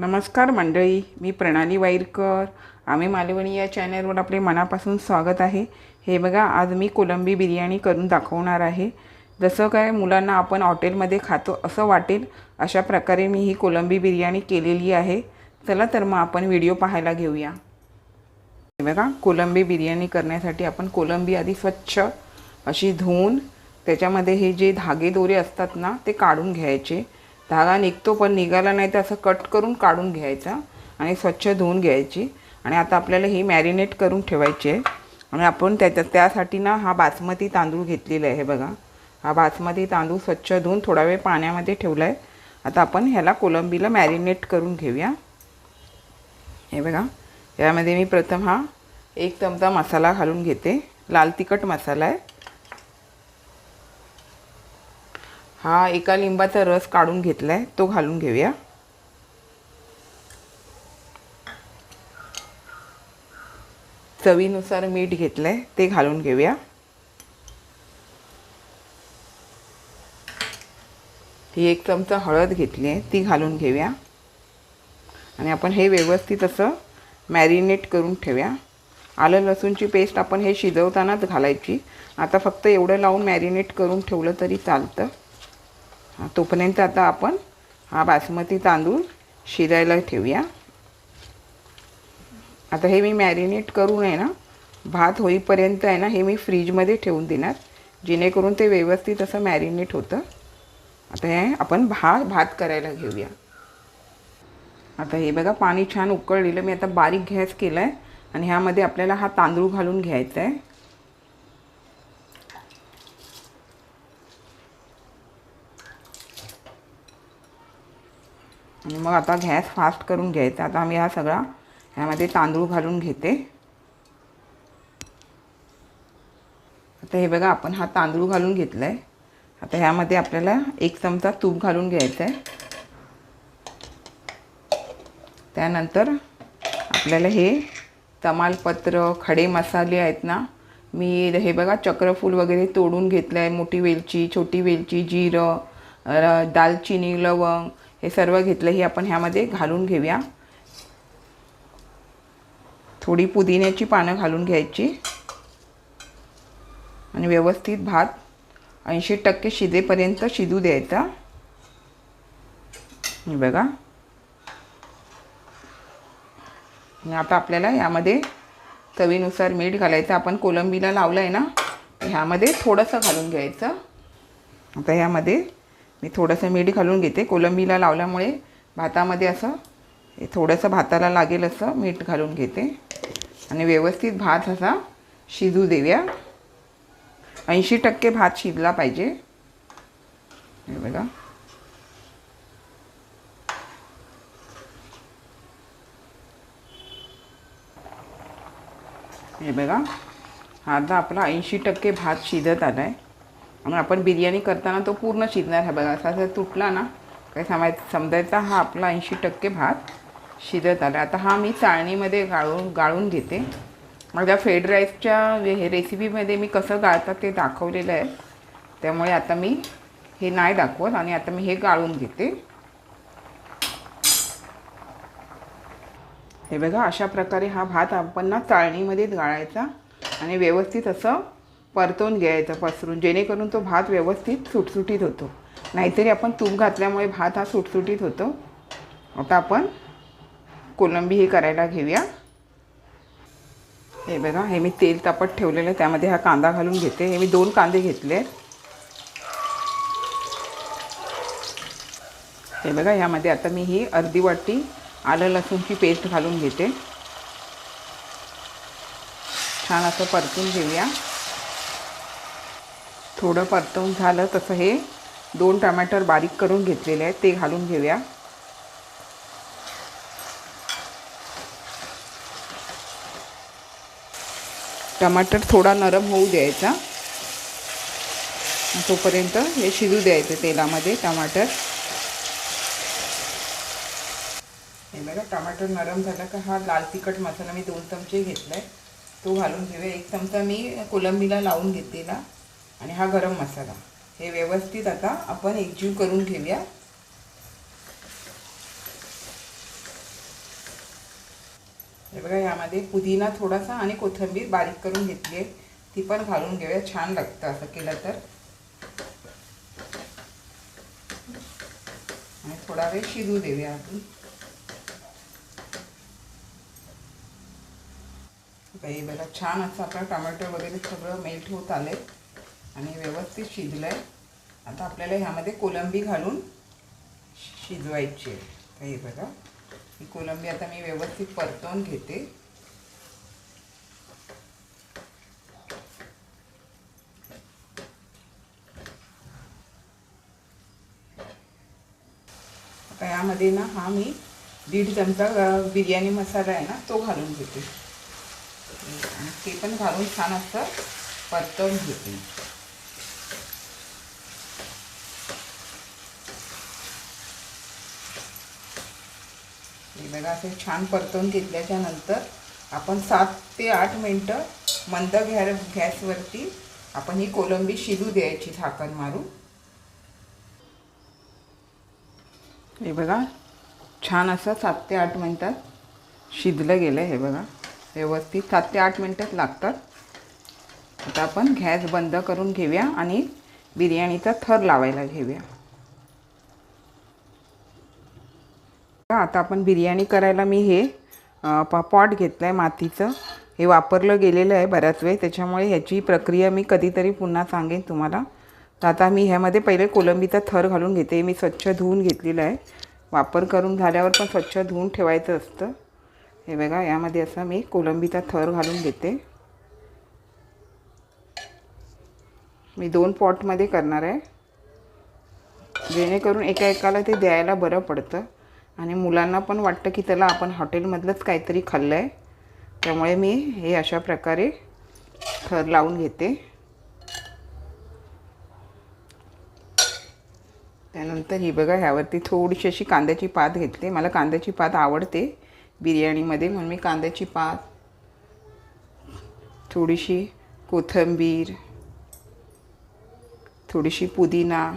नमस्कार मंडळी मी प्रणाली वाईरकर. आम्ही मालवणी या चॅनलवर आपले मनापासून स्वागत आहे. हे बघा आज मी कोलंबी बिर्याणी करून दाखवणार आहे. जसं काय मुलांना आपण हॉटेलमध्ये खातो असं वाटेल अशा प्रकारे मी ही कोलंबी बिर्याणी केलेली आहे. चला तर मग आपण व्हिडिओ पाहायला घेऊया. हे बघा कोलंबी बिर्याणी करण्यासाठी आपण कोलंबी आधी स्वच्छ अशी धुवून त्याच्यामध्ये हे जे धागे दोरे असतात ना ते काढून घ्यायचे. धागा निघतो पण निघाला नाही तर असं कट करून काढून घ्यायचा आणि स्वच्छ धुवून घ्यायची. आणि आता आपल्याला ही मॅरिनेट करून ठेवायची आहे. आणि आपण त्याच्या त्यासाठी ना हा बासमती तांदूळ घेतलेला आहे बघा. हा बासमती तांदूळ स्वच्छ धुवून थोडा वेळ पाण्यामध्ये ठेवला आहे आता आपण ह्याला कोलंबीला मॅरिनेट करून घेऊया. हे बघा. यामध्ये मी प्रथम हा एक चमचा मसाला घालून घेते. लाल तिखट मसाला आहे. हा एका लिंबाचा रस काढून घेतला आहे तो घालून घेऊया. चवीनुसार मीठ घेतलं आहे ते घालून घेऊया. ही एक चमचा हळद घेतली आहे ती घालून घेऊया. आणि आपण हे व्यवस्थित असं मॅरिनेट करून ठेवूया. आलं लसूणची पेस्ट आपण हे शिजवतानाच घालायची. आता फक्त एवढं लावून मॅरिनेट करून ठेवलं तरी चालतं. तोपर्यंत आता आपण हा बासमती तांदूळ शिजायला ठेवूया. आता हे मी मॅरिनेट करून आहे ना भात होईपर्यंत आहे ना हे मी फ्रीजमध्ये ठेवून देणार. जेणेकरून ते व्यवस्थित असं मॅरिनेट होतं. आता हे आपण भा भात करायला घेऊया. आता हे बघा पाणी छान उकळलेलं. मी आता बारीक गॅस केला आहे आणि ह्यामध्ये आपल्याला हा तांदूळ घालून घ्यायचा आहे. आणि मग आता गॅस फास्ट करून घ्यायचा. आता आम्ही हा सगळा ह्यामध्ये तांदूळ घालून घेते. आता हे बघा आपण हा तांदूळ घालून घेतला आहे आता ह्यामध्ये आपल्याला एक चमचा तूप घालून घ्यायचं आहे त्यानंतर आपल्याला हे तमालपत्र खडे मसाले आहेत ना मी हे बघा चक्रफूल वगैरे तोडून घेतलं आहे मोठी वेलची छोटी वेलची जिरं दालचिनी लवंग हे सर्व घेतलंही आपण ह्यामध्ये घालून घेऊया. थोडी पुदिन्याची पानं घालून घ्यायची. आणि व्यवस्थित भात ऐंशी टक्के शिजेपर्यंत शिजू द्यायचा. बघा. आता आपल्याला यामध्ये चवीनुसार मीठ घालायचं. आपण कोलंबीला लावलं आहे ना ह्यामध्ये थोडंसं घालून घ्यायचं. आता ह्यामध्ये मी थोडंसं मीठ घालून घेते. कोलंबीला लावल्यामुळे भातामध्ये असं थोडंसं भाताला लागेल असं मीठ घालून घेते. आणि व्यवस्थित भात असा शिजू देऊया. ऐंशी टक्के भात शिजला पाहिजे. हे बघा. हे बघा. आता आपला ऐंशी टक्के भात शिजत आला आहे म्हणून आपण बिर्याणी करताना तो पूर्ण शिजणार हा बघा. असा जर तुटला ना काय समाय समजायचा हा आपला ऐंशी टक्के भात शिजत आला. आता हा मी चाळणीमध्ये गाळून गाळून घेते. माझ्या फ्रेड राईसच्या हे रेसिपीमध्ये मी कसं गाळतात ते दाखवलेलं आहे. त्यामुळे आता मी हे नाही दाखवत आणि आता मी हे गाळून घेते. हे बघा अशा प्रकारे हा भात आपण ना चाळणीमध्येच गाळायचा आणि व्यवस्थित असं परतवून घ्यायचं पसरून जेणेकरून तो भात व्यवस्थित सुटसुटीत होतो. नाहीतरी आपण तूप घातल्यामुळे भात हा सुटसुटीत होतो. आता आपण कोलंबी हे करायला घेऊया. हे बघा हे मी तेल तापत ठेवलेलं आहे. त्यामध्ये हा कांदा घालून घेते. हे मी दोन कांदे घेतले हे बघा ह्यामध्ये आता मी ही अर्धी वाटी आलं लसूणची पेस्ट घालून घेते. छान असं परतून घेऊया. थोडं परतवून झालं तसं हे. दोन टमॅटर बारीक करून घेतलेले आहेत ते घालून घेऊया. टमाटर थोडा नरम होऊ द्यायचा. तोपर्यंत हे शिजू द्यायचं तेलामध्ये टमाटर. हे बघा टमाटर नरम झाला का हा लाल तिखट मसाला मी दोन चमचे घेतला आहे तो घालून घेऊया. एक चमचा मी कोलंबीला लावून घेतलेला. आणि हा गरम मसाला. हे व्यवस्थित आता आपण एकजीव करून घेऊया. हे बघा यामध्ये पुदिना थोडासा आणि कोथिंबीर बारीक करून घेतली आहे. ती पण घालून घेऊया. छान लागतं असं केलं तर. आणि थोडा वेळ शिजू देऊया आपण बघा छान असं आपलं टोमॅटो वगैरे सगळं मेल्ट होत आले आणि व्यवस्थित शिजलं आहे आता आपल्याला ह्यामध्ये कोलंबी घालून शिजवायची आहे. तर हे बघा ही कोलंबी आता मी व्यवस्थित परतवून घेते. आता यामध्ये ना हा मी दीड चमचा बिर्याणी मसाला आहे ना तो घालून घेते. आणि ते पण घालून छान असं परतवून घेते. बघा असे छान परतवून घेतल्याच्या नंतर आपण सात ते आठ मिनटं मंद घ्या गॅसवरती आपण ही कोलंबी शिजू द्यायची झाकण मारून. हे बघा छान असं सात ते आठ मिनटात शिजलं गेलं हे बघा. व्यवस्थित सात ते आठ मिनटात लागतात. आता आपण गॅस बंद करून घेऊया आणि बिर्याणीचा थर लावायला घेऊया. आता आपण बिर्याणी करायला मी हे प पॉट घेतलं आहे मातीचं. हे वापरलं गेलेलं आहे बऱ्याच वेळ. त्याच्यामुळे ह्याची प्रक्रिया मी कधीतरी पुन्हा सांगेन तुम्हाला. तर आता मी ह्यामध्ये पहिले कोलंबीचा थर घालून घेते. मी स्वच्छ धुवून घेतलेलं आहे. वापर करून झाल्यावर पण स्वच्छ धुवून ठेवायचं असतं. हे बघा यामध्ये असं मी कोलंबीचा थर घालून घेते. मी दोन पॉटमध्ये करणार आहे. जेणेकरून एका एकाला ते द्यायला बरं पडतं. आणि मुलांना पण वाटतं की त्याला आपण हॉटेलमधलंच काहीतरी खाल्लं आहे त्यामुळे मी हे अशा प्रकारे थर लावून घेते. त्यानंतर ही बघा ह्यावरती थोडीशी अशी कांद्याची पात घेतली. मला कांद्याची पात आवडते बिर्याणीमध्ये म्हणून मी कांद्याची पात थोडीशी कोथिंबीर थोडीशी पुदिना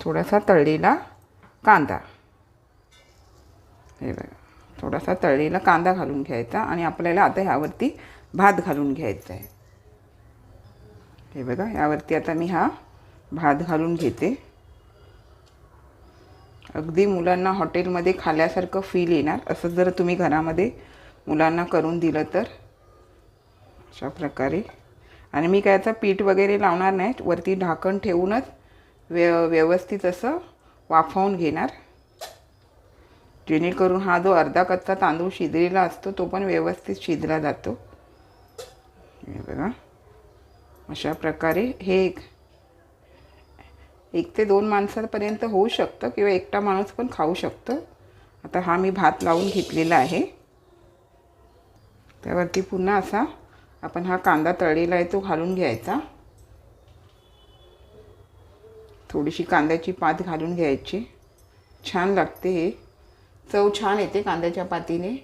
थोडासा तळलेला कांदा. हे बघा थोडासा तळलेला कांदा घालून घ्यायचा आणि आपल्याला आता ह्यावरती भात घालून घ्यायचा आहे हे बघा यावरती आता मी हा भात घालून घेते. अगदी मुलांना हॉटेलमध्ये खाल्यासारखं फील येणार असं जर तुम्ही घरामध्ये मुलांना करून दिलं तर. अशा प्रकारे. आणि मी काय आता पीठ वगैरे लावणार नाही वरती ढाकण ठेवूनच व्य व्यवस्थित असं वाफवून घेणार. जेणेकरून हा जो अर्धा कच्चा तांदूळ शिजलेला असतो तो पण व्यवस्थित शिजला जातो. हे बघा. अशा प्रकारे हे एक एक ते दोन माणसापर्यंत होऊ शकतं किंवा एकटा माणूस पण खाऊ शकतो. आता हा मी भात लावून घेतलेला आहे. त्यावरती पुन्हा असा आपण हा कांदा तळलेला आहे तो घालून घ्यायचा. थोडीशी कांद्याची पात घालून घ्यायची. छान लागते हे. चव छान येते कांद्याच्या पातीने.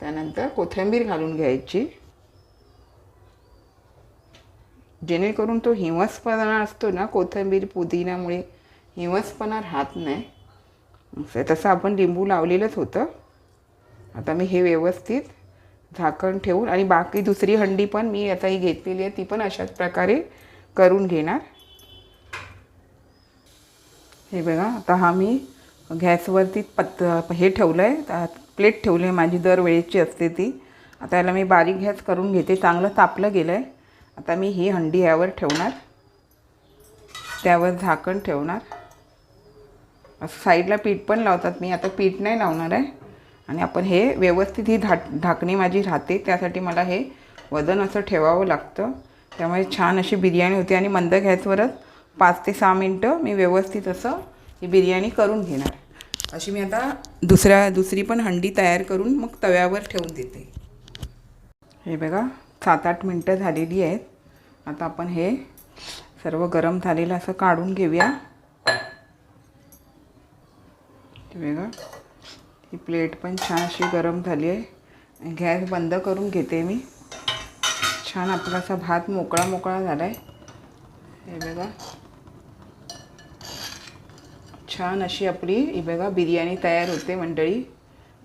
त्यानंतर कोथिंबीर घालून घ्यायची. जेणेकरून तो हिवसपणा असतो ना कोथिंबीर पुदिन्यामुळे हिवसपणा राहत नाही. तसं आपण लिंबू लावलेलंच होतं. आता मी हे व्यवस्थित झाकण ठेवून आणि बाकी दुसरी हंडी पण मी आता ही घेतलेली आहे ती पण अशाच प्रकारे करून घेणार. हे बघा आता हा मी गॅसवरती पत हे ठेवलं आहे प्लेट ठेवली आहे माझी दरवेळेची असते ती. आता याला मी बारीक गॅस करून घेते चांगलं तापलं गेलं आहे आता मी ही हंडी यावर ठेवणार. त्यावर झाकण ठेवणार. असं साईडला पीठ पण लावतात मी आता पीठ नाही लावणार आहे. आणि आपण हे व्यवस्थित ही धा ढाकणी माझी राहते त्यासाठी मला हे वजन असं ठेवावं लागतं. त्यामुळे छान अशी बिर्याणी होती आणि मंद गॅसवरच पाच ते सहा मिनटं मी व्यवस्थित असं ही बिर्याणी करून घेणार. अशी मी आता दुसऱ्या दुसरी पण हंडी तयार करून मग तव्यावर ठेवून देते. हे बघा सात आठ मिनटं झालेली आहेत. आता आपण हे सर्व गरम झालेलं असं काढून घेऊया. बघा. ही प्लेट पण छान अशी गरम झाली आहे. गॅस बंद करून घेते मी. छान आपला असा भात मोकळा मोकळा झाला आहे हे बघा. छान अशी आपली ही बघा बिर्याणी तयार होते मंडळी.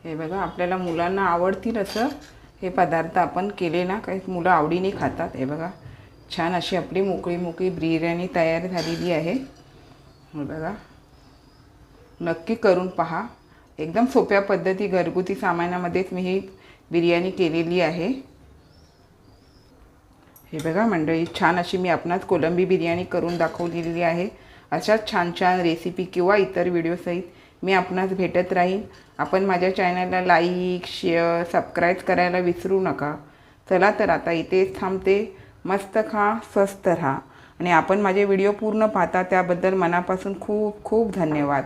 हे बघा आपल्याला मुलांना आवडतील असं हे पदार्थ आपण केले ना काही मुलं आवडीने खातात. हे बघा. छान अशी आपली मोकळी मोकळी बिर्याणी तयार झालेली आहे. हे बघा. नक्की करून पहा. एकदम सोप्या पद्धती घरगुती सामानामध्येच मी ही बिर्याणी केलेली आहे. हे बघा मंडळी छान अशी मी आपणास कोलंबी बिर्याणी करून दाखवलेली आहे. अशाच छान छान रेसिपी किंवा इतर व्हिडिओसहित मी आपणास भेटत राहीन. आपण माझ्या चॅनलला लाईक शेअर सबस्क्राईब करायला विसरू नका. चला तर आता इथेच थांबते. मस्त खा स्वस्त राहा. आणि आपण माझे व्हिडिओ पूर्ण पाहता त्याबद्दल मनापासून खूप खूप धन्यवाद.